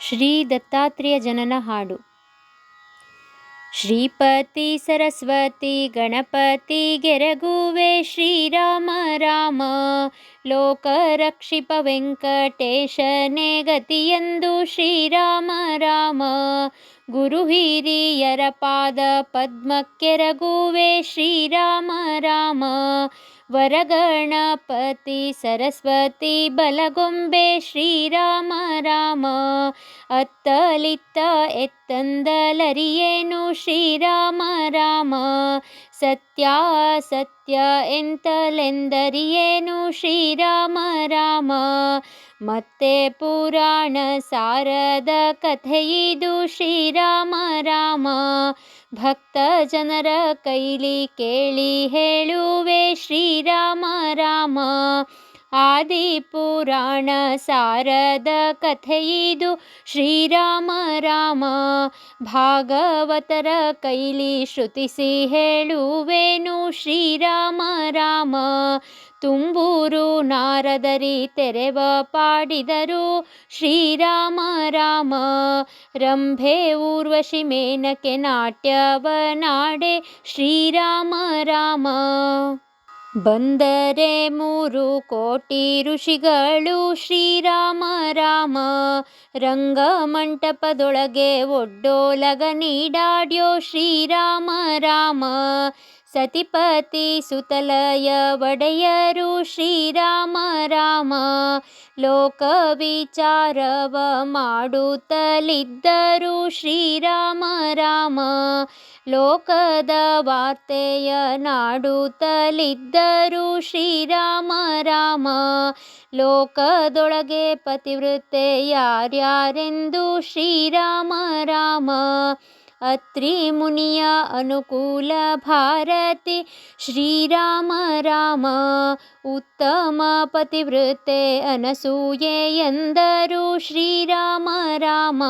ಶ್ರೀ ದತ್ತಾತ್ರೇಯ ಜನನ ಹಾಡು. ಶ್ರೀಪತಿ ಸರಸ್ವತಿ ಗಣಪತಿ ಗೆರಗುವೆ ಶ್ರೀರಾಮ ರಾಮ ಲೋಕರಕ್ಷಿಪ ವೆಂಕಟೇಶನೇ ಗತಿಯೆಂದು ಶ್ರೀರಾಮ ರಾಮ ಗುರು ಹಿರಿಯರ ಪಾದ ಪದ್ಮಕ್ಕೆರಗುವೆ ಶ್ರೀರಾಮ ರಾಮ ವರಗಣಪತಿ ಸರಸ್ವತಿ ಬಲಗೊಂಬೆ ಶ್ರೀರಾಮ ರಾಮ ಅತ್ತಲಿತ್ತ ಎತ್ತಂದಲರಿಯೇನು ಶ್ರೀರಾಮ ರಾಮ ಸತ್ಯಾಸತ್ಯ ಎಂತಲೆಂದರಿಯೇನು? ಶ್ರೀರಾಮ ರಾಮ. ಮತ್ತೆ ಪುರಾಣ ಸಾರದ ಕಥೆಯಿದು ಶ್ರೀರಾಮ ರಾಮ. ಭಕ್ತ ಜನರ ಕೈಲಿ ಕೇಳಿ ಹೇಳುವೆ ಶ್ರೀರಾಮ ರಾಮ. ಆದಿ ಪುರಾಣ ಸಾರದ ಕಥೆಯಿದು ಶ್ರೀರಾಮ ರಾಮ ಭಾಗವತರ ಕೈಲಿ ಶ್ರುತಿಸಿ ಹೇಳುವೇನು ಶ್ರೀರಾಮ ರಾಮ ತುಂಬೂರು ನಾರದರಿ ತೆರೆವ ಪಾಡಿದರು ಶ್ರೀರಾಮ ರಾಮ ರಂಭೆ ಊರ್ವಶಿ ಮೇನಕೆ ನಾಟ್ಯವ ನಾಡೆ ಶ್ರೀರಾಮ ರಾಮ ಬಂದರೆ ಮೂರು ಕೋಟಿ ಋಷಿಗಳು ಶ್ರೀರಾಮ ರಾಮ ರಂಗಮಂಟಪದೊಳಗೆ ಒಡ್ಡೋಲಗ ನೀಡಾಡ್ಯೋ ಶ್ರೀರಾಮ ರಾಮ ಸತಿಪತಿ ಸುತಲಯ ಒಡೆಯರು ಶ್ರೀರಾಮ ರಾಮ. ಲೋಕ ವಿಚಾರವ ಮಾಡುತ್ತಲಿದ್ದರು ಶ್ರೀರಾಮ ರಾಮ. ಲೋಕದ ವಾರ್ತೆಯ ನಾಡುತ್ತಲಿದ್ದರು ಶ್ರೀರಾಮ ರಾಮ. ಲೋಕದೊಳಗೆ ಪತಿವೃತ್ತೆ ಯಾರ್ಯಾರೆಂದು ಶ್ರೀರಾಮ ರಾಮ. ಅತ್ರಿ ಮುನಿಯ ಅನುಕೂಲ ಭಾರತಿ ಶ್ರೀರಾಮ ರಾಮ ಉತ್ತಮ ಪತಿವೃತ್ತೆ ಅನಸೂಯೆ ಎಂದರು ಶ್ರೀರಾಮ ರಾಮ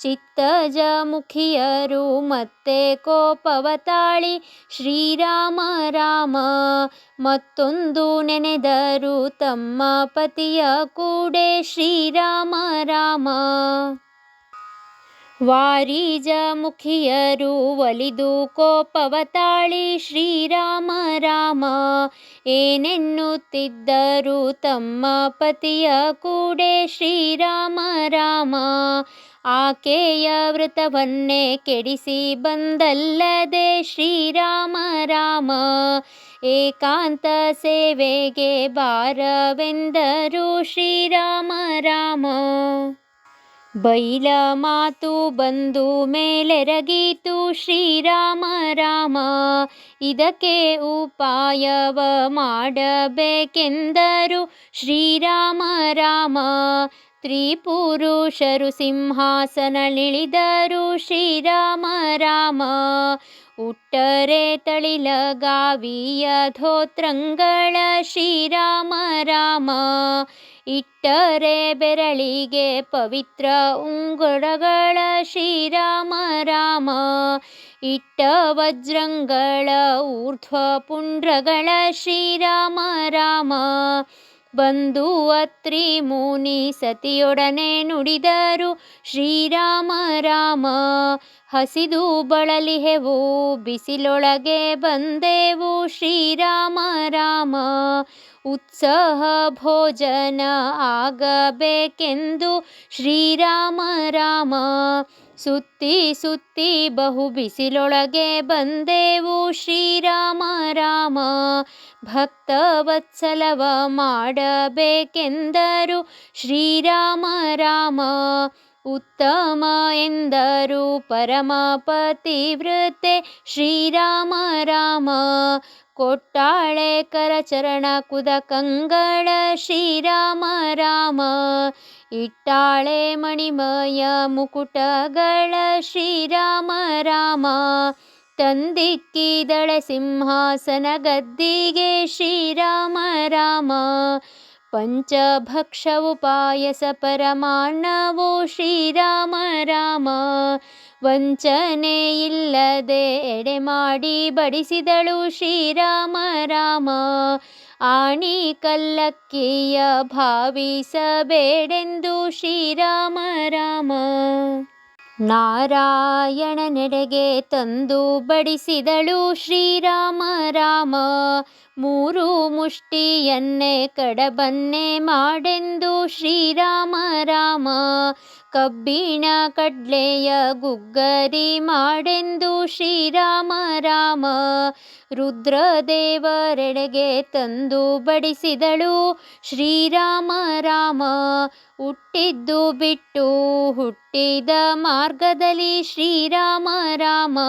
ಚಿತ್ತಜ ಮುಖಿಯರು ಮತ್ತೆ ಕೋಪವ ತಾಳಿ ಶ್ರೀರಾಮ ರಾಮ ಮತ್ತೊಂದು ನೆನೆದರು ತಮ್ಮ ಪತಿಯ ಕೂಡೆ ಶ್ರೀರಾಮ ರಾಮ ವಾರಿಜ ಮುಖಿಯರು ಒಲಿದು ಕೋಪವ ತಾಳಿ ಶ್ರೀರಾಮ ರಾಮ. ಏನೆನ್ನುತ್ತಿದ್ದರು ತಮ್ಮ ಪತಿಯ ಕೂಡೆ ಶ್ರೀರಾಮ ರಾಮ. ಆಕೆಯ ವೃತವನ್ನೇ ಕೆಡಿಸಿ ಬಂದಲ್ಲದೆ ಶ್ರೀರಾಮ ರಾಮ. ಏಕಾಂತ ಸೇವೆಗೆ ಬಾರವೆಂದರು ಶ್ರೀರಾಮ ರಾಮ. ಬೈಲ ಮಾತು ಬಂದು ಮೇಲೆರಗೀತು ಶ್ರೀರಾಮ ರಾಮ. ಇದಕ್ಕೆ ಉಪಾಯವ ಮಾಡಬೇಕೆಂದರು ಶ್ರೀರಾಮ ರಾಮ. ತ್ರಿಪುರುಷರು ಸಿಂಹಾಸನಳಿಳಿದರು ಶ್ರೀರಾಮ ರಾಮ ಉಟ್ಟರೆ ತಳಿಲಗಾವಿಯ ಧೋತ್ರಂಗಳ ಶ್ರೀರಾಮ ರಾಮ ಇಟ್ಟರೆ ಬೆರಳಿಗೆ ಪವಿತ್ರ ಉಂಗುರಗಳ ಶ್ರೀರಾಮ ರಾಮ ಇಟ್ಟ ವಜ್ರಂಗಳ ಊರ್ಧ್ವ ಪುಂಡ್ರಗಳ ಶ್ರೀರಾಮ ರಾಮ ಬಂದು ಅತ್ರಿ ಮುನಿ ಸತಿಯೊಡನೆ ನುಡಿದರು ಶ್ರೀರಾಮ ರಾಮ ಹಸಿದು ಬಳಲಿಹೆವು ಬಿಸಿಲೊಳಗೆ ಬಂದೆವು ಶ್ರೀರಾಮ ರಾಮ ಉತ್ಸಾಹ ಭೋಜನ ಆಗಬೇಕೆಂದು ಶ್ರೀರಾಮ ರಾಮ ಸುತ್ತಿ ಸುತ್ತಿ ಬಹು ಬಿಸಿಲೊಳಗೆ ಬಂದೆವು ಶ್ರೀರಾಮ ರಾಮ. ಭಕ್ತ ವತ್ಸಲವ ಮಾಡಬೇಕೆಂದರು ಶ್ರೀರಾಮ ರಾಮ. ಉತ್ತಮ ಎಂದರು ಪರಮ ಪತಿವೃತೆ ಶ್ರೀರಾಮ ರಾಮ. ಕೊಟ್ಟಾಳೆ ಚರಣ ಕುದ ಕಂಗಳ ಶ್ರೀರಾಮ ರಾಮ. ಇಟ್ಟಾಳೆ ಮಣಿಮಯ ಮುಕುಟಗಳ ಶ್ರೀರಾಮ ರಾಮ. ತಂದಿಕ್ಕಿದಳೆ ಸಿಂಹಾಸನ ಗದ್ದಿಗೆ ಶ್ರೀರಾಮ ರಾಮ. ಪಂಚಭಕ್ಷವು ಉಪಾಯಸ ಪರಮಾಣವೋ ಶ್ರೀರಾಮ ರಾಮ. ವಂಚನೆ ಇಲ್ಲದೆ ಎಡೆ ಮಾಡಿ ಬಡಿಸಿದಳು ಶ್ರೀರಾಮ ರಾಮ. ಆಣಿ ಕಲ್ಲಕ್ಕಿಯ ಭಾವಿಸಬೇಡೆಂದು ಶ್ರೀರಾಮ ರಾಮ. ನಾರಾಯಣನೆಡೆಗೆ ತಂದು ಬಡಿಸಿದಳು ಶ್ರೀರಾಮ ರಾಮ. ಮೂರು ಮುಷ್ಟಿಯನ್ನೇ ಕಡಬನ್ನೆ ಮಾಡೆಂದು ಶ್ರೀರಾಮ ರಾಮ. ಕಬ್ಬಿಣ ಕಡ್ಲೆಯ ಗುಗ್ಗರಿ ಮಾಡೆಂದು ಶ್ರೀರಾಮ ರಾಮ. ರುದ್ರದೇವರೆಡೆಗೆ ತಂದು ಬಡಿಸಿದಳು ಶ್ರೀರಾಮ ರಾಮ. ಹುಟ್ಟಿದ್ದು ಬಿಟ್ಟು ಹುಟ್ಟಿದ ಮಾರ್ಗದಲ್ಲಿ ಶ್ರೀರಾಮ ರಾಮ.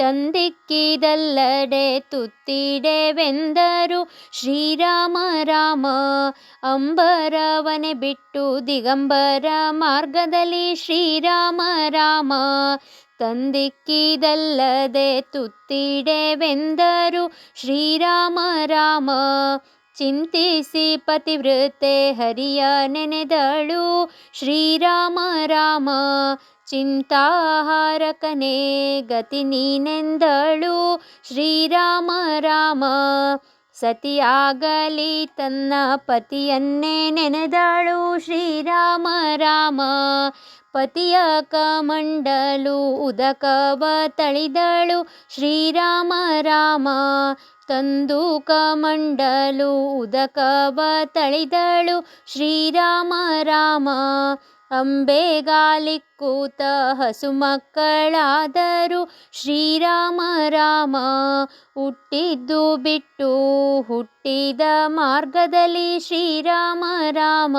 ತಂದಿಕ್ಕಿದಲ್ಲಡೆ ತುತ್ತಿಡೆವೆಂದರು. ಶ್ರೀರಾಮ ರಾಮ ಅಂಬರವನೆ ಬಿಟ್ಟು ದಿಗಂಬರ ಮಾರ್ಗದಲ್ಲಿ ಶ್ರೀರಾಮ ರಾಮ ತಂದಿಕ್ಕಿದಲ್ಲದೆ ತುತ್ತಿಡೆವೆಂದರು. ಶ್ರೀರಾಮ ರಾಮ ಚಿಂತಿಸಿ ಪತಿವೃತೆ ಹರಿಯ ನೆನೆದಳು. ಶ್ರೀರಾಮ ರಾಮ ಚಿಂತಾಹಾರಕನೇ ಗತಿ ನೀನೆಂದಳು. ಶ್ರೀರಾಮ ರಾಮ, ಸತಿಯಾಗಲಿ ತನ್ನ ಪತಿಯನ್ನೇ ನೆನೆದಳು. ಶ್ರೀರಾಮ ರಾಮ, ಪತಿಯ ಕಮಂಡಲು ಉದಕವ ತಳಿದಳು. ಶ್ರೀರಾಮ ರಾಮ ತಂದು ಕಮಂಡಲು ಉದಕವ ತಳಿದಳು ಶ್ರೀರಾಮ ರಾಮ. ಅಂಬೆಗಾಲಿಕ್ಕೂತ ಹಸು ಮಕ್ಕಳಾದರು ಶ್ರೀರಾಮ ರಾಮ. ಹುಟ್ಟಿದ್ದು ಬಿಟ್ಟು ಹುಟ್ಟಿದ ಮಾರ್ಗದಲ್ಲಿ ಶ್ರೀರಾಮ ರಾಮ.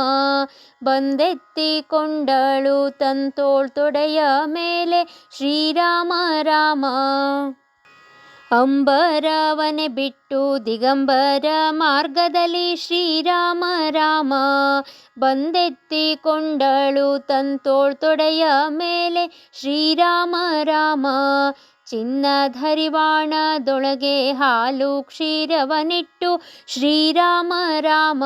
ಬಂದೆತ್ತಿಕೊಂಡಳು ತಂತೋಳ್ ತೊಡೆಯ ಮೇಲೆ ಶ್ರೀರಾಮ ರಾಮ. ಅಂಬರವನೆ ಬಿಟ್ಟು ದಿಗಂಬರ ಮಾರ್ಗದಲ್ಲಿ ಶ್ರೀರಾಮ ರಾಮ ಬಂದೆತ್ತಿಕೊಂಡಳು ತಂತೋಳ್ ತೊಡೆಯ ಮೇಲೆ ಶ್ರೀರಾಮ ರಾಮ ಚಿನ್ನಧರಿವಾಣದೊಳಗೆ ಹಾಲು ಕ್ಷೀರವನಿಟ್ಟು ಶ್ರೀರಾಮ ರಾಮ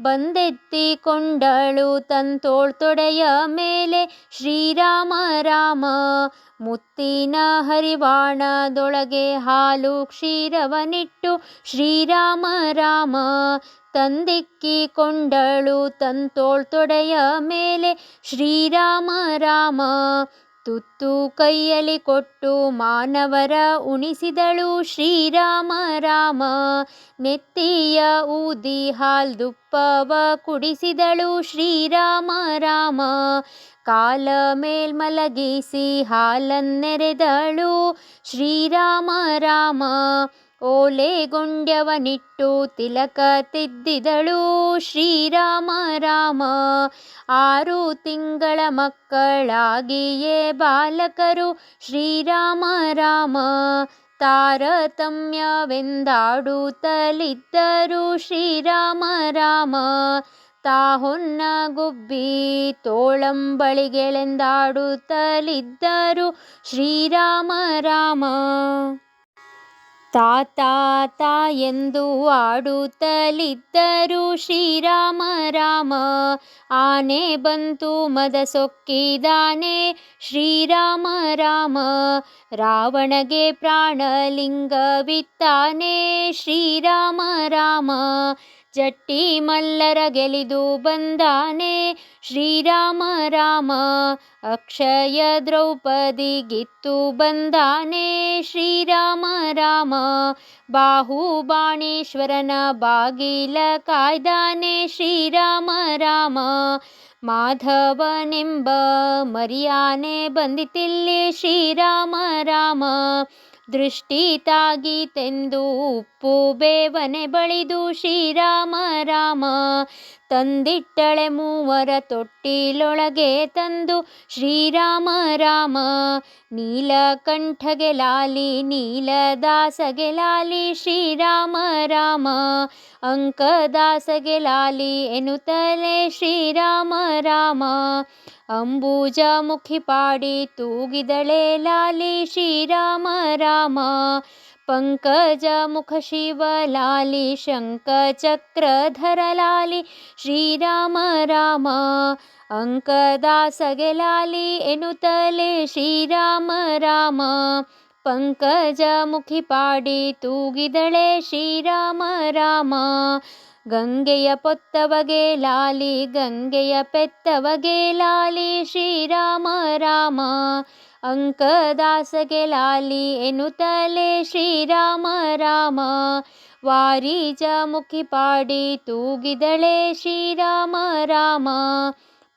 ಬಂದೆತ್ತಿಕೊಂಡಳು ತಂತೋಳ್ ತೊಡೆಯ ಮೇಲೆ ಶ್ರೀರಾಮ ರಾಮ. ಮುತ್ತಿನ ಹರಿವಾಣದೊಳಗೆ ಹಾಲು ಕ್ಷೀರವನಿಟ್ಟು ಶ್ರೀರಾಮ ರಾಮ ತಂದಿಕ್ಕಿಕೊಂಡಳು ತಂತೋಳ್ ತೊಡೆಯ ಮೇಲೆ ಶ್ರೀರಾಮ ರಾಮ. ತುತ್ತು ಕೈಯಲ್ಲಿ ಕೊಟ್ಟು ಮಾನವರ ಉಣಿಸಿದಳು ಶ್ರೀರಾಮ ರಾಮ. ನೆತ್ತಿಯ ಊದಿ ಹಾಲ್ ತುಪ್ಪವ ಕುಡಿಸಿದಳು ಶ್ರೀರಾಮ ರಾಮ. ಕಾಲ ಮೇಲ್ಮಲಗಿಸಿ ಹಾಲನ್ನೆರೆದಳು ಶ್ರೀರಾಮ ರಾಮ. ಓಲೆಗೊಂಡ್ಯವನಿಟ್ಟು ತಿಲಕ ತಿದ್ದಿದಳು ಶ್ರೀರಾಮ ರಾಮ. ಆರು ತಿಂಗಳ ಮಕ್ಕಳಾಗಿಯೇ ಬಾಲಕರು ಶ್ರೀರಾಮ ರಾಮ. ತಾರತಮ್ಯವೆಂದಾಡುತ್ತಲಿದ್ದರು ಶ್ರೀರಾಮ ರಾಮ. ತಾಹೊನ್ನ ಗುಬ್ಬಿ ತೋಳಂಬಳಿಗೆಳೆಂದಾಡುತ್ತಲಿದ್ದರು ಶ್ರೀರಾಮ ರಾಮ. ತಾತ ಎಂದು ಆಡುತ್ತಲಿದ್ದರು ಶ್ರೀರಾಮ ರಾಮ. ಆನೆ ಬಂತು ಮದ ಸೊಕ್ಕಿದಾನೆ ಶ್ರೀರಾಮ ರಾಮ. ರಾವಣಗೆ ಪ್ರಾಣಲಿಂಗವಿತ್ತಾನೆ ಶ್ರೀರಾಮ ರಾಮ. ಜಟ್ಟಿ ಮಲ್ಲರ ಗೆಲಿದು ಬಂದಾನೆ. ಶ್ರೀರಾಮ ರಾಮ ಅಕ್ಷಯ ದ್ರೌಪದಿಗಿತ್ತು ಬಂದಾನೆ. ಶ್ರೀರಾಮ ರಾಮ ಬಾಹುಬಾಣೇಶ್ವರನ ಬಾಗಿಲ ಕಾಯ್ದಾನೆ. ಶ್ರೀರಾಮ ರಾಮ ಮಾಧವನೆಂಬ ಮರಿಯಾನೆ ಬಂದಿತಿಲ್ಲಿ. ಶ್ರೀರಾಮ ರಾಮ ದೃಷ್ಟಿ ತಾಗೀತೆಂದು ಉಪ್ಪು ಬೇವನೆ ಬಳಿದು ಶ್ರೀರಾಮ ರಾಮ ತಂದಿಟ್ಟಳೆ ಮೂವರ ತೊಟ್ಟಿಲೊಳಗೆ ತಂದು ಶ್ರೀರಾಮ ರಾಮ. ನೀಲಕಂಠಗೆ ಲಾಲಿ, ನೀಲದಾಸಗೆ ಲಾಲಿ, ಶ್ರೀರಾಮ ರಾಮ. ಅಂಕದಾಸಗೆ ಲಾಲಿ ಎನ್ನುತ್ತಲೇ ಶ್ರೀರಾಮ ರಾಮ. अम्बुजाखी पाडी तूगिदळे लाले श्रीराम राम पङ्कजमुख शिवलालि शङ्खचक्रधरलालि श्रीराम राम अङ्कदासगलालि एनुतले श्रीराम राम पङ्कजमुखि पाडी तूगिदळे श्रीराम राम ಗಂಗೆಯ ಪೊತ್ತವಗೆ ಲಾಲಿ, ಗಂಗೆಯ ಪೆತ್ತವಗೆ ಲಾಲಿ, ಶ್ರೀರಾಮ, ರಾಮ. ಅಂಕದಾಸಗೆ ಲಾಲಿ ಎನ್ನುತ್ತಲೇ ಶ್ರೀರಾಮ, ರಾಮ. ವಾರಿಜ ಮುಖಿ ಪಾಡಿ ತೂಗಿದಳೆ ಶ್ರೀರಾಮ, ರಾಮ.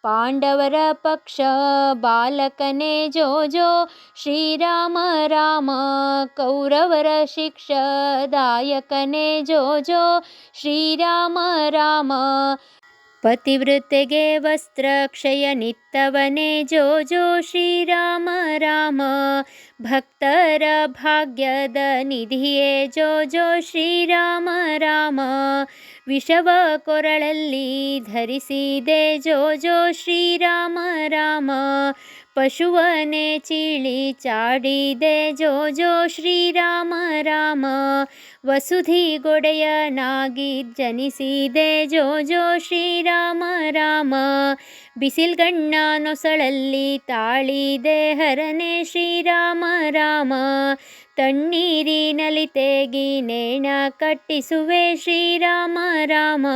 पाण्डवर पक्ष बालके योजो श्रीराम राम कौरवर शिक्षदायकने दयकने योजो श्रीराम राम ಪತಿವೃತ್ತೆಗೆ ವಸ್ತ್ರ ಕ್ಷಯ ನಿತ್ತವನೇ ಜೋ ಜೋ ಶ್ರೀರಾಮ ರಾಮ ಭಕ್ತರ ಭಾಗ್ಯದ ನಿಧಿಯೇ ಜೋ ಜೋ ಶ್ರೀರಾಮ ರಾಮ ವಿಷವ ಕೊರಳಲ್ಲಿ ಧರಿಸಿದೆ ಜೋ ಜೋ ಶ್ರೀರಾಮ ರಾಮ ಪಶುವನೆ ಚೀಳಿ ಚಾಡಿದೆ ಜೋ ಜೋ ಶ್ರೀರಾಮ ರಾಮ. ವಸುಧಿ ಗೊಡೆಯನಾಗಿ ಜನಿಸಿದೆ ಜೋ ಜೋ ಶ್ರೀರಾಮ ರಾಮ. ಬಿಸಿಲ್ಗಣ್ಣ ನೊಸಳಲ್ಲಿ ತಾಳಿದೆ ಹರನೆ ಶ್ರೀರಾಮ ರಾಮ. ತಣ್ಣೀರಿನಲ್ಲಿ ತೇಗಿ ನೇಣ ಕಟ್ಟಿಸುವೆ ಶ್ರೀರಾಮ ರಾಮ.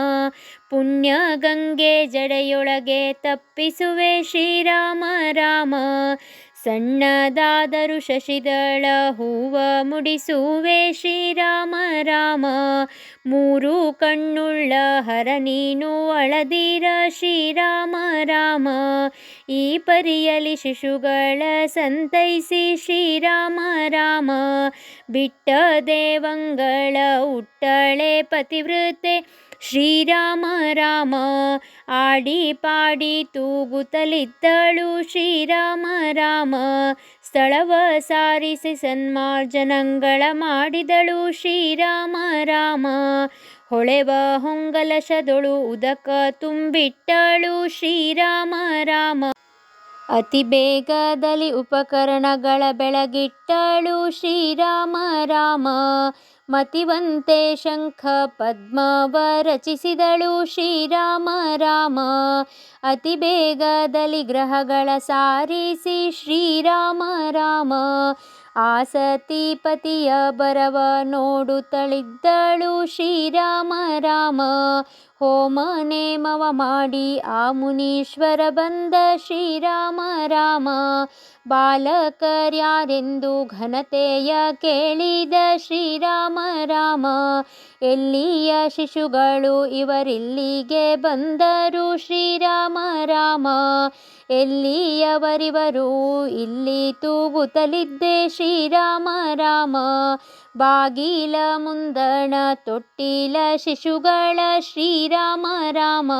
ಪುಣ್ಯ ಗಂಗೆ ಜಡೆಯೊಳಗೆ ತಪ್ಪಿಸುವೆ ಶ್ರೀರಾಮ ರಾಮ. ಸಣ್ಣದಾದರೂ ಶಶಿದಳ ಹೂವ ಮುಡಿಸುವೆ ಶ್ರೀರಾಮ ರಾಮ. ಮೂರು ಕಣ್ಣುಳ್ಳ ಹರ ನೀನು ಅಳದಿರ ಶ್ರೀರಾಮ ರಾಮ. ಈ ಪರಿಯಲಿ ಶಿಶುಗಳ ಸಂತೈಸಿ ಶ್ರೀರಾಮ ರಾಮ. ಬಿಟ್ಟ ದೇವಂಗಳ ಉಟ್ಟಳೆ ಪತಿವೃತೆ ಶ್ರೀರಾಮ ರಾಮ. ಆಡಿ ಪಾಡಿ ತೂಗುತ್ತಲಿದ್ದಳು ಶ್ರೀರಾಮ ರಾಮ. ಸ್ಥಳವ ಸಾರಿಸಿ ಸನ್ಮಾರ್ಜನಂಗಳ ಮಾಡಿದಳು ಶ್ರೀರಾಮ ರಾಮ. ಹೊಳೆವ ಹೊಂಗಲಶದೊಳು ಉದಕ ತುಂಬಿಟ್ಟಳು ಶ್ರೀರಾಮ ರಾಮ. ಅತಿ ಬೇಗದಲ್ಲಿ ಉಪಕರಣಗಳ ಬೆಳಗಿಟ್ಟಳು ಶ್ರೀರಾಮ ರಾಮ. ಮತಿವಂತೆ ಶಂಖ ಪದ್ಮವ ರಚಿಸಿದಳು ಶ್ರೀರಾಮ ರಾಮ. ಅತಿ ಬೇಗದಲ್ಲಿ ಗ್ರಹಗಳ ಸಾರಿಸಿ ಶ್ರೀರಾಮ ರಾಮ. ಆಸತಿಪತಿಯ ಸತಿಪತಿಯ ಬರವ ನೋಡುತ್ತಳಿದ್ದಳು ಶ್ರೀರಾಮ ರಾಮ. ಹೋಮ ನೇಮವ ಮಾಡಿ ಆ ಮುನೀಶ್ವರ ಬಂದ ಶ್ರೀರಾಮ ರಾಮ. ಬಾಲಕರ್ಯಾರೆಂದು ಘನತೆಯ ಕೇಳಿದ ಶ್ರೀರಾಮ ರಾಮ. ಎಲ್ಲಿಯ ಶಿಶುಗಳು ಇವರಿಲ್ಲಿಗೆ ಬಂದರು ಶ್ರೀರಾಮ ರಾಮ. ಎಲ್ಲಿಯವರಿವರು ಇಲ್ಲಿ ತೂಗುತ್ತಲಿದ್ದೆ ಶ್ರೀರಾಮ ರಾಮ. ಬಾಗಿಲ ಮುಂದಣ ತೊಟ್ಟಿಲ ಶಿಶುಗಳ ಶ್ರೀರಾಮ ರಾಮ.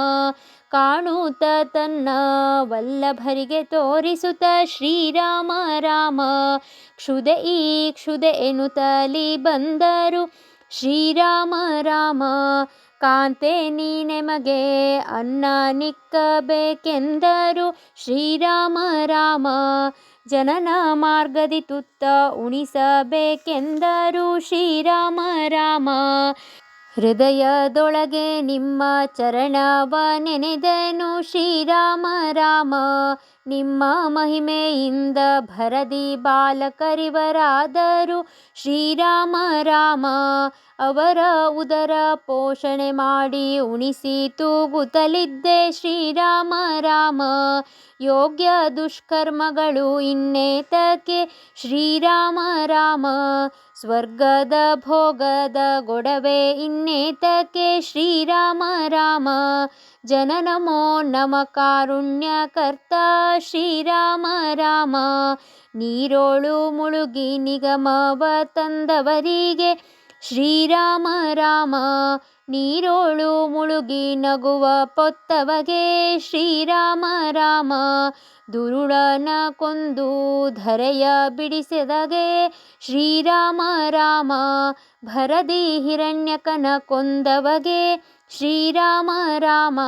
ಕಾಣುತ್ತ ತನ್ನ ವಲ್ಲಭರಿಗೆ ತೋರಿಸುತ್ತ ಶ್ರೀರಾಮ ರಾಮ. ಕ್ಷುದೆ ಈ ಕ್ಷುದೆ ಎನ್ನುತ್ತಲಿ ಬಂದರು ಶ್ರೀರಾಮ ರಾಮ. ಕಾಂತೆ ನೀನೆಮಗೆ ಅನ್ನ ನಿಕ್ಕಬೇಕೆಂದರು ಶ್ರೀರಾಮ ರಾಮ. ಜನನ ಮಾರ್ಗದಿ ತುತ್ತ ಉಣಿಸಬೇಕೆಂದರು ಶ್ರೀರಾಮ ರಾಮ. ಹೃದಯದೊಳಗೆ ನಿಮ್ಮ ಚರಣವ ನೆನೆದನು ಶ್ರೀರಾಮ ರಾಮ. ನಿಮ್ಮ ಮಹಿಮೆಯಿಂದ ಭರದಿ ಬಾಲಕರಿವರಾದರು ಶ್ರೀರಾಮ ರಾಮ. ಅವರ ಉದರ ಪೋಷಣೆ ಮಾಡಿ ಉಣಿಸಿ ತೂಗುತ್ತಲಿದ್ದೆ ಶ್ರೀರಾಮ ರಾಮ. ಯೋಗ್ಯ ದುಷ್ಕರ್ಮಗಳು ಇನ್ನೇತಕ್ಕೆ ಶ್ರೀರಾಮ ರಾಮ. ಸ್ವರ್ಗದ ಭೋಗದ ಗೊಡವೆ ಇನ್ನೇತಕ್ಕೆ ಶ್ರೀರಾಮ ರಾಮ. ಜನನಮೋ ನಮ ಕಾರುಣ್ಯಕರ್ತ ಶ್ರೀರಾಮ ರಾಮ. ನೀರೋಳು ಮುಳುಗಿ ನಿಗಮವ ತಂದವರಿಗೆ ಶ್ರೀರಾಮ ರಾಮ, ನೀರೋಳು ಮುಳುಗಿ ನಗುವ ಪೊತ್ತವಗೆ ಶ್ರೀರಾಮ ರಾಮ, ದುರುಳನ ಕೊಂದು ಧರೆಯ ಬಿಡಿಸಿದಗೆ ಶ್ರೀರಾಮ ರಾಮ, ಭರದಿ ಹಿರಣ್ಯಕನ ಕೊಂದವಗೆ ಶ್ರೀರಾಮ ರಾಮ,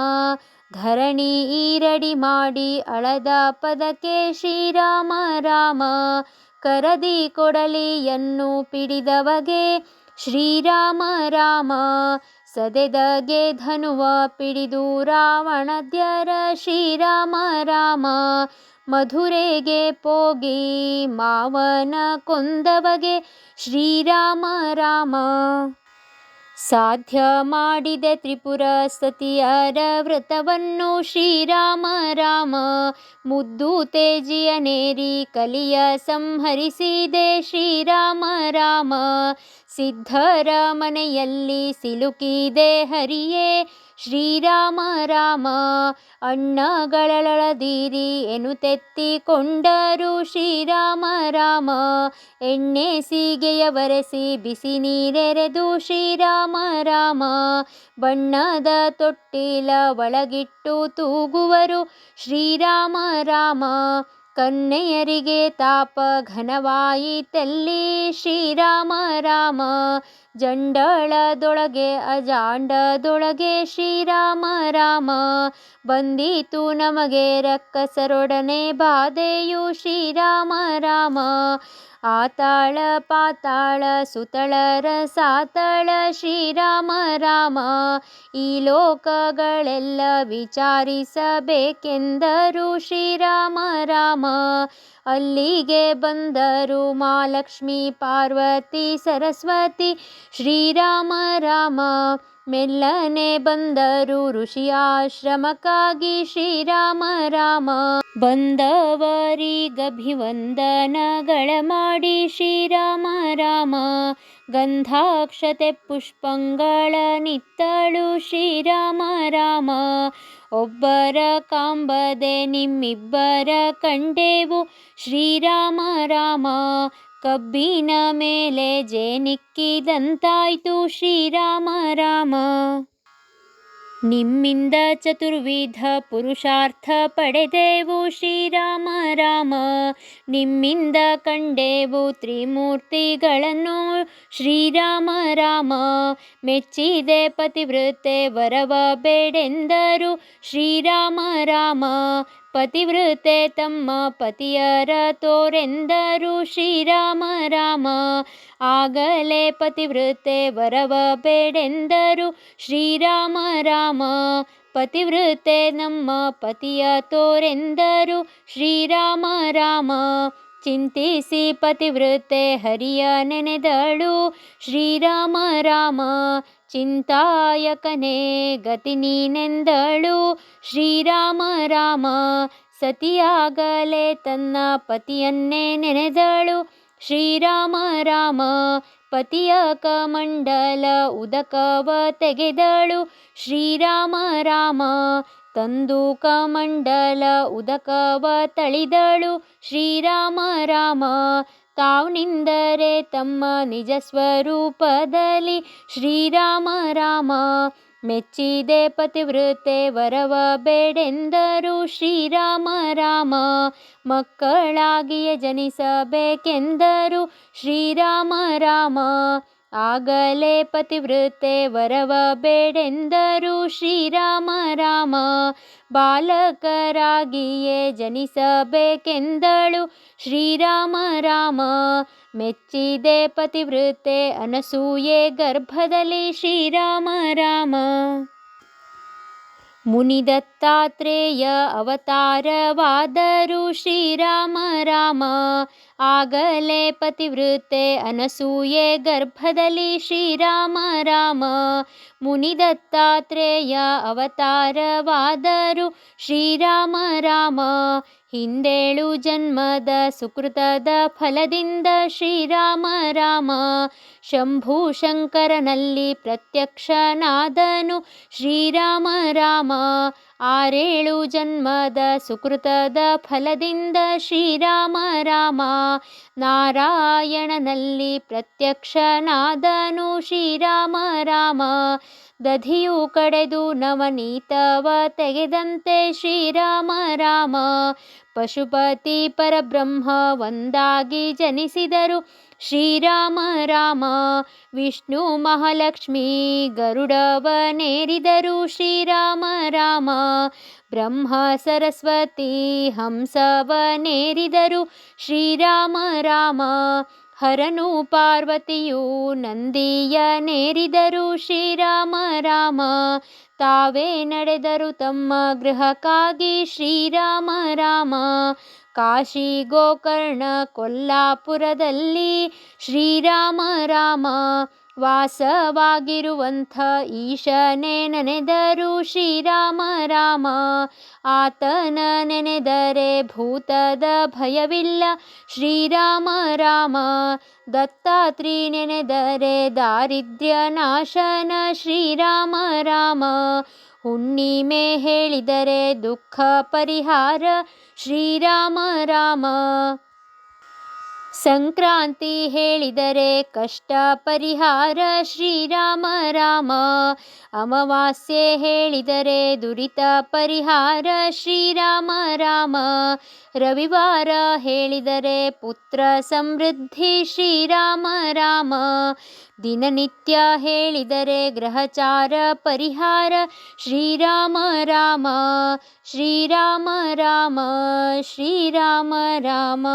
ಧರಣಿ ಈರಡಿ ಮಾಡಿ ಅಳದ ಪದಕ್ಕೆ ಶ್ರೀರಾಮ ರಾಮ, ಕರದಿ ಕೊಡಲಿಯನ್ನು ಪಿಡಿದವಗೆ ಶ್ರೀರಾಮ ರಾಮ ಸದೆದಗೆ ಧನುವ ಪಿಡಿದು ರಾವಣದ್ಯರ ಶ್ರೀರಾಮ ರಾಮ ಮಧುರೆಗೆ ಪೋಗಿ ಮಾವನ ಕೊಂದವಗೆ ಶ್ರೀರಾಮ ರಾಮ. ಸಾಧ್ಯ ಮಾಡಿದೆ ತ್ರಿಪುರ ಸತಿಯರ ವ್ರತವನ್ನು ಶ್ರೀರಾಮ ರಾಮ ಮುದ್ದು ತೇಜಿಯ ನೇರಿ ಕಲಿಯ ಸಂಹರಿಸಿದೆ ಶ್ರೀರಾಮ ರಾಮ ಸಿದ್ಧರ ಮನೆಯಲ್ಲಿ ಸಿಲುಕಿದೆ ಹರಿಯೇ, ಶ್ರೀರಾಮ ರಾಮ. ಅಣ್ಣಗಳಳದಿರಿ ಎನ್ನುತ್ತೆತ್ತಿಕೊಂಡರು ಶ್ರೀರಾಮ ರಾಮ. ಎಣ್ಣೆ ಸೀಗೆಯ ಬರೆಸಿ ಬಿಸಿ ನೀರೆರೆದು ಶ್ರೀರಾಮ ರಾಮ. ಬಣ್ಣದ ತೊಟ್ಟಿಲ ಒಳಗಿಟ್ಟು ತೂಗುವರು ಶ್ರೀರಾಮ ರಾಮ. ಕನ್ನೆಯರಿಗೆ ತಾಪ ಘನವಾಯಿತಲ್ಲಿ ಶ್ರೀರಾಮ ರಾಮ. ಜಂಡಳದೊಳಗೆ, ಅಜಾಂಡದೊಳಗೆ ಶ್ರೀರಾಮ ರಾಮ. ಬಂದಿತು ನಮಗೆ ರಕ್ಕಸರೊಡನೆ ಬಾಧೆಯು ಶ್ರೀರಾಮ ರಾಮ. ಆತಾಳ, ಪಾತಾಳ, ಸುತಳರ ಸಾತಳ ಶ್ರೀರಾಮ ರಾಮ. ಈ ಲೋಕಗಳೆಲ್ಲ ವಿಚಾರಿಸಬೇಕೆಂದರು ಶ್ರೀರಾಮ ರಾಮ. ಅಲ್ಲಿಗೆ ಬಂದರು ಮಾಲಕ್ಷ್ಮಿ ಪಾರ್ವತಿ, ಸರಸ್ವತಿ ಶ್ರೀರಾಮ ರಾಮ ಮೆಲ್ಲನೆ ಬಂದರು ಋಷಿಯಾಶ್ರಮಕ್ಕಾಗಿ ಶ್ರೀರಾಮ ರಾಮ. ಬಂದವರಿಗಭಿವಂದನಗಳ ಮಾಡಿ ಶ್ರೀರಾಮ ರಾಮ. ಗಂಧಾಕ್ಷತೆ ಪುಷ್ಪಂಗಳ ನಿತ್ತಳು ಶ್ರೀರಾಮ ರಾಮ. ಒಬ್ಬರ ಕಾಂಬದೆ ನಿಮ್ಮಿಬ್ಬರ ಕಂಡೆವು ಶ್ರೀರಾಮ ರಾಮ. ಕಬ್ಬಿನ ಮೇಲೆ ಜೇನಿಕ್ಕಿದಂತಾಯ್ತು ಶ್ರೀರಾಮ ರಾಮ. ನಿಮ್ಮಿಂದ ಚತುರ್ವಿಧ ಪುರುಷಾರ್ಥ ಪಡೆದೆವು ಶ್ರೀರಾಮ ರಾಮ. ನಿಮ್ಮಿಂದ ಕಂಡೆವು ತ್ರಿಮೂರ್ತಿಗಳನ್ನು ಶ್ರೀರಾಮ ರಾಮ. ಮೆಚ್ಚಿದೆ ಪತಿವೃತೆ ವರವ ಬೇಡೆಂದರು ಶ್ರೀರಾಮ ರಾಮ. ಪತಿವೃತೆ ತಮ್ಮ ಪತಿಯರ ತೋರೆಂದರು ಶ್ರೀರಾಮ ರಾಮ ಆಗಲೇ ಪತಿವೃತೆ ವರವ ಬೇಡೆಂದರು ಶ್ರೀರಾಮ ರಾಮ ಪತಿವೃತೆ ನಮ್ಮ ಪತಿಯ ತೋರೆಂದರು ಶ್ರೀರಾಮ ರಾಮ ಚಿಂತಿಸಿ ಪತಿವೃತ್ತೆ ಹರಿಯ ನೆನೆದಳು. ಶ್ರೀರಾಮ ರಾಮ, ಚಿಂತಾಯಕನೇ ಗತಿ ನೀನೆಂದಳು. ಶ್ರೀರಾಮ ರಾಮ, ಸತಿಯಾಗಲೇ ತನ್ನ ಪತಿಯನ್ನೇ ನೆನೆದಳು. ಶ್ರೀರಾಮ ರಾಮ, ಪತಿಯ ಕಮಂಡಲ ಉದಕವ ತೆಗೆದಳು. ಶ್ರೀರಾಮ ರಾಮ ತಂದು ಮಂಡಲ ಉದಕವ ತಳಿದಳು ಶ್ರೀರಾಮ ರಾಮ. ತಾವ್ನಿಂದರೆ ತಮ್ಮ ನಿಜ ಸ್ವರೂಪದಲ್ಲಿ ಶ್ರೀರಾಮ ರಾಮ. ಮೆಚ್ಚಿದೆ ಪತಿವೃತೆ ವರವ ಬೇಡೆಂದರು ಶ್ರೀರಾಮ ರಾಮ. ಮಕ್ಕಳಾಗಿಯೇ ಜನಿಸಬೇಕೆಂದರು ಶ್ರೀರಾಮ ರಾಮ. ಆಗಲೇ ಪತಿವೃತೆ ವರವ ಬೇಡೆಂದರು ಶ್ರೀರಾಮ ರಾಮ. ಬಾಲಕರಾಗಿಯೇ ಜನಿಸಬೇಕೆಂದಳು ಶ್ರೀರಾಮ ರಾಮ. ಮೆಚ್ಚಿದೆ ಪತಿವೃತೆ ಅನಸೂಯೆ ಗರ್ಭದಲ್ಲಿ ಶ್ರೀರಾಮ ರಾಮ. ಮುನಿದತ್ತಾತ್ರೇಯ ಅವತಾರವಾದರು ಶ್ರೀರಾಮ ರಾಮ ಆಗಲೇ ಪತಿವೃತೆ ಅನಸೂಯೆ ಗರ್ಭದಲ್ಲಿ ಶ್ರೀರಾಮ ರಾಮ ಮುನಿದತ್ತಾತ್ರೇಯ ಅವತಾರವಾದರು ಶ್ರೀರಾಮ ರಾಮ ಹಿಂದೇಳು ಜನ್ಮದ ಸುಕೃತದ ಫಲದಿಂದ ಶ್ರೀರಾಮ ರಾಮ. ಶಂಭು ಶಂಕರನಲ್ಲಿ ಪ್ರತ್ಯಕ್ಷನಾದನು ಶ್ರೀರಾಮ ರಾಮ. ಆರೇಳು ಜನ್ಮದ ಸುಕೃತದ ಫಲದಿಂದ ಶ್ರೀರಾಮ ರಾಮ. ನಾರಾಯಣನಲ್ಲಿ ಪ್ರತ್ಯಕ್ಷನಾದನು ಶ್ರೀರಾಮ ರಾಮ. ದಧಿಯು ಕಡೆದು ನವನೀತವ ತೆಗೆದಂತೆ ಶ್ರೀರಾಮ ರಾಮ. ಪಶುಪತಿ ಪರಬ್ರಹ್ಮ ಒಂದಾಗಿ ಜನಿಸಿದರು. ಶ್ರೀರಾಮ ರಾಮ ವಿಷ್ಣು ಮಹಾಲಕ್ಷ್ಮಿ ಗರುಡವನೇರಿದರು ಶ್ರೀರಾಮ ರಾಮ ಬ್ರಹ್ಮ ಸರಸ್ವತಿ ಹಂಸವನೇರಿದರು ಶ್ರೀರಾಮ ರಾಮ ಹರನು ಪಾರ್ವತಿಯು ನಂದಿಯನೇರಿದರು ಶ್ರೀರಾಮ ರಾಮ ತಾವೇ ನಡೆದರು ತಮ್ಮ ಗೃಹಕ್ಕಾಗಿ ಶ್ರೀರಾಮ ರಾಮ ಕಾಶಿ ಗೋಕರ್ಣ ಕೊಲ್ಲಾಪುರದಲ್ಲಿ ಶ್ರೀರಾಮ ರಾಮ ವಾಸವಾಗಿರುವಂಥ ಈಶನೇ ನೆನೆದರು ಶ್ರೀರಾಮ ರಾಮ. ಆತನ ನೆನೆದರೆ ಭೂತದ ಭಯವಿಲ್ಲ ಶ್ರೀರಾಮ ರಾಮ. ದತ್ತಾತ್ರಿ ನೆನೆದರೆ ದಾರಿದ್ರ್ಯ ನಾಶನ ಶ್ರೀರಾಮ ರಾಮ. ಹುಣ್ಣಿಮೆ ಹೇಳಿದರೆ ದುಃಖ ಪರಿಹಾರ. ಶ್ರೀರಾಮ ರಾಮ. ಸಂಕ್ರಾಂತಿ ಹೇಳಿದರೆ ಕಷ್ಟ ಪರಿಹಾರ ಶ್ರೀರಾಮ ರಾಮ ಅಮಾವಾಸ್ಯೆ ಹೇಳಿದರೆ ದುರಿತ ಪರಿಹಾರ ಶ್ರೀರಾಮ ರಾಮ ರವಿವಾರ ಹೇಳಿದರೆ ಪುತ್ರ ಸಮೃದ್ಧಿ ಶ್ರೀರಾಮ ರಾಮ ದಿನನಿತ್ಯ ಹೇಳಿದರೆ ಗ್ರಹಚಾರ ಪರಿಹಾರ ಶ್ರೀರಾಮ ರಾಮ ಶ್ರೀರಾಮ ರಾಮ ಶ್ರೀರಾಮ ರಾಮ